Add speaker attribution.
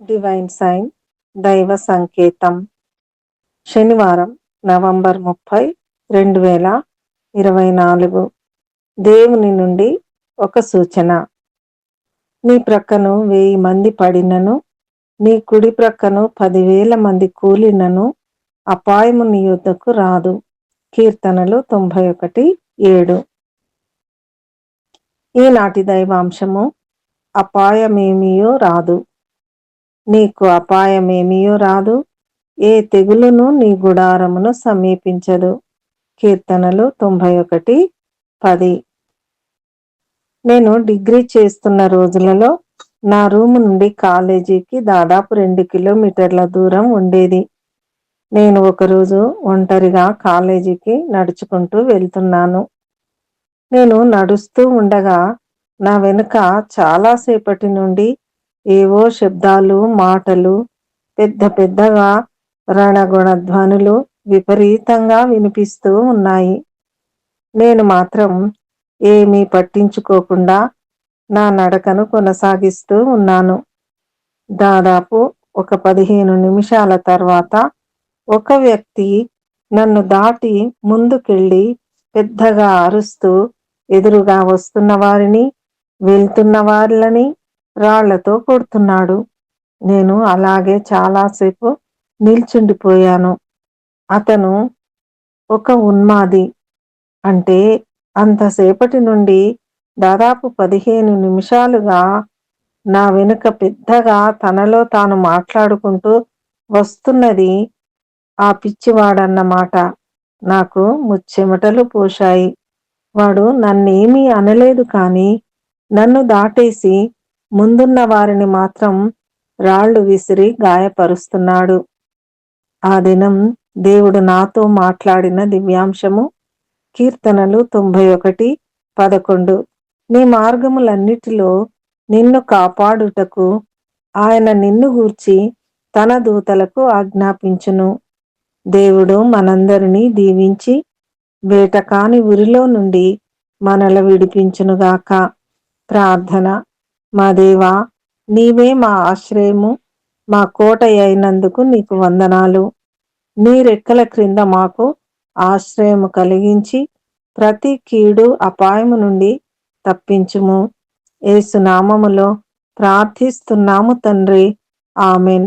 Speaker 1: Divine sign దైవ సంకేతం శనివారం నవంబర్ ముప్పై రెండు వేల ఇరవై నాలుగు దేవుని నుండి ఒక సూచన. నీ ప్రక్కను వెయ్యి మంది పడినను నీ కుడి ప్రక్కను పదివేల మంది కూలినను అపాయము నీ యుద్ధకు రాదు. కీర్తనలు తొంభై ఒకటి ఏడు. ఈనాటి దైవాంశము అపాయమేమియో రాదు. నీకు అపాయమేమియో రాదు. ఏ తెగులును నీ గుడారమును సమీపించదు. కీర్తనలు తొంభై ఒకటి పది. నేను డిగ్రీ చేస్తున్న రోజులలో నా రూమ్ నుండి కాలేజీకి దాదాపు రెండు కిలోమీటర్ల దూరం ఉండేది. నేను ఒకరోజు ఒంటరిగా కాలేజీకి నడుచుకుంటూ వెళ్తున్నాను. నేను నడుస్తూ ఉండగా నా వెనుక చాలాసేపటి నుండి ఏవో శబ్దాలు మాటలు పెద్ద పెద్దగా రణగుణ ధ్వనులు విపరీతంగా వినిపిస్తూ ఉన్నాయి. నేను మాత్రం ఏమీ పట్టించుకోకుండా నా నడకను కొనసాగిస్తూ ఉన్నాను. దాదాపు ఒక పదిహేను నిమిషాల తర్వాత ఒక వ్యక్తి నన్ను దాటి ముందుకెళ్ళి పెద్దగా అరుస్తూ ఎదురుగా వస్తున్న వారిని వెళ్తున్న వాళ్ళని రాళ్ళతో కొడుతున్నాడు. నేను అలాగే చాలాసేపు నిల్చుండిపోయాను. అతను ఒక ఉన్మాది. అంటే అంతసేపటి నుండి దాదాపు పదిహేను నిమిషాలుగా నా వెనుక పెద్దగా తనలో తాను మాట్లాడుకుంటూ వస్తున్నది ఆ పిచ్చివాడన్నమాట. నాకు ముచ్చెమటలు పోశాయి. వాడు నన్నేమీ అనలేదు కానీ నన్ను దాటేసి ముందున్న వారిని మాత్రం రాళ్ళు విసిరి గాయపరుస్తున్నాడు. ఆ దినం దేవుడు నాతో మాట్లాడిన దివ్యాంశము కీర్తనలు తొంభై ఒకటి పదకొండు. నీ మార్గములన్నిటిలో నిన్ను కాపాడుటకు ఆయన నిన్ను గూర్చి తన దూతలకు ఆజ్ఞాపించును. దేవుడు మనందరినీ దీవించి వేటకాని ఉరిలో నుండి మనల విడిపించునుగాక. ప్రార్థన. మా దేవా నీవే మా ఆశ్రయము మా కోట అయినందుకు నీకు వందనాలు. నీ రెక్కల క్రింద మాకు ఆశ్రయము కలిగించి ప్రతి కీడు అపాయము నుండి తప్పించుము. ఏసునామములో ప్రార్థిస్తున్నాము తండ్రి. ఆమెన్.